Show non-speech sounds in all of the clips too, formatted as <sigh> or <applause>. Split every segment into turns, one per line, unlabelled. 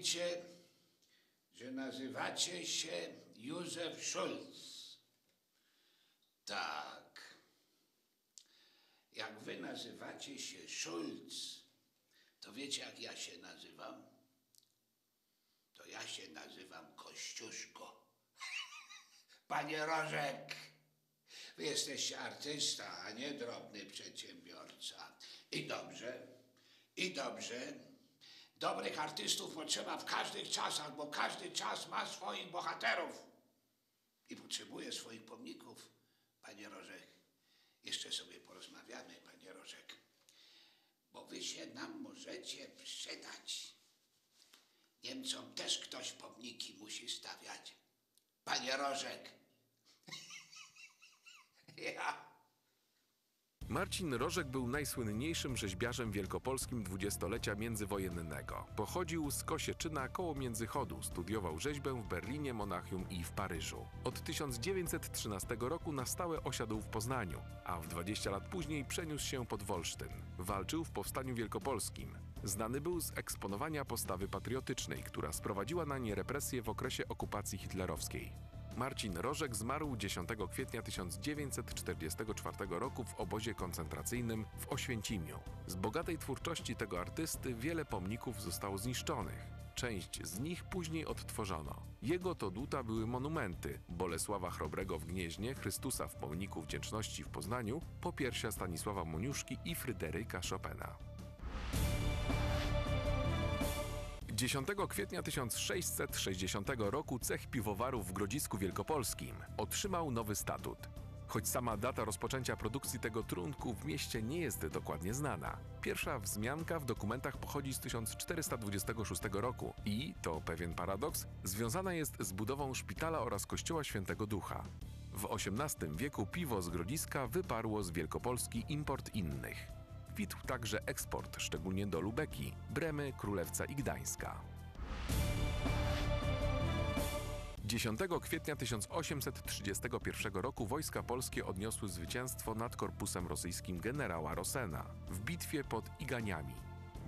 mówicie, że nazywacie się Józef Schulz. Tak. Jak wy nazywacie się Schulz, to wiecie jak ja się nazywam? To ja się nazywam Kościuszko. <laughs> Panie Rożek, wy jesteście artysta, a nie drobny przedsiębiorca. I dobrze, i dobrze. Dobrych artystów potrzeba w każdych czasach, bo każdy czas ma swoich bohaterów i potrzebuje swoich pomników. Panie Rożek, jeszcze sobie porozmawiamy, panie Rożek, bo wy się nam możecie przydać. Niemcom też ktoś pomniki musi stawiać. Panie Rożek. <laughs> ja.
Marcin Rożek był najsłynniejszym rzeźbiarzem wielkopolskim dwudziestolecia międzywojennego. Pochodził z Kosieczyna koło Międzychodu, studiował rzeźbę w Berlinie, Monachium i w Paryżu. Od 1913 roku na stałe osiadł w Poznaniu, a w 20 lat później przeniósł się pod Wolsztyn. Walczył w Powstaniu Wielkopolskim. Znany był z eksponowania postawy patriotycznej, która sprowadziła na nie represje w okresie okupacji hitlerowskiej. Marcin Rożek zmarł 10 kwietnia 1944 roku w obozie koncentracyjnym w Oświęcimiu. Z bogatej twórczości tego artysty wiele pomników zostało zniszczonych. Część z nich później odtworzono. Jego to duta były monumenty Bolesława Chrobrego w Gnieźnie, Chrystusa w Pomniku Wdzięczności w Poznaniu, Popiersia Stanisława Moniuszki i Fryderyka Chopina. 10 kwietnia 1660 roku cech piwowarów w Grodzisku Wielkopolskim otrzymał nowy statut. Choć sama data rozpoczęcia produkcji tego trunku w mieście nie jest dokładnie znana. Pierwsza wzmianka w dokumentach pochodzi z 1426 roku i, to pewien paradoks, związana jest z budową szpitala oraz kościoła Świętego Ducha. W XVIII wieku piwo z Grodziska wyparło z Wielkopolski import innych. Kwitł także eksport, szczególnie do Lubeki, Bremy, Królewca i Gdańska. 10 kwietnia 1831 roku wojska polskie odniosły zwycięstwo nad korpusem rosyjskim generała Rosena w bitwie pod Iganiami.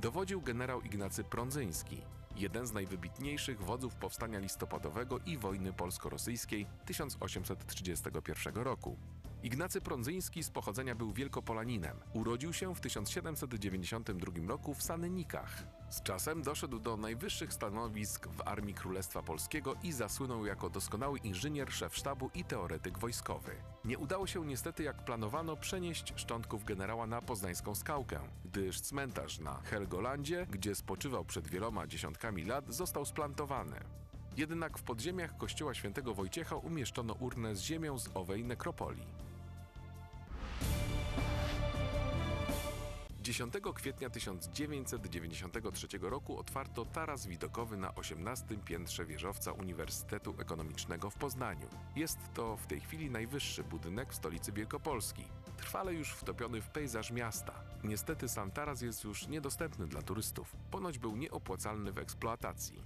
Dowodził generał Ignacy Prądzyński, jeden z najwybitniejszych wodzów powstania listopadowego i wojny polsko-rosyjskiej 1831 roku. Ignacy Prądzyński z pochodzenia był wielkopolaninem. Urodził się w 1792 roku w Sanynikach. Z czasem doszedł do najwyższych stanowisk w Armii Królestwa Polskiego i zasłynął jako doskonały inżynier, szef sztabu i teoretyk wojskowy. Nie udało się niestety jak planowano przenieść szczątków generała na poznańską skałkę, gdyż cmentarz na Helgolandzie, gdzie spoczywał przed wieloma dziesiątkami lat, został splantowany. Jednak w podziemiach kościoła świętego Wojciecha umieszczono urnę z ziemią z owej nekropolii. 10 kwietnia 1993 roku otwarto taras widokowy na 18 piętrze wieżowca Uniwersytetu Ekonomicznego w Poznaniu. Jest to w tej chwili najwyższy budynek w stolicy Wielkopolski, trwale już wtopiony w pejzaż miasta. Niestety sam taras jest już niedostępny dla turystów. Ponoć był nieopłacalny w eksploatacji.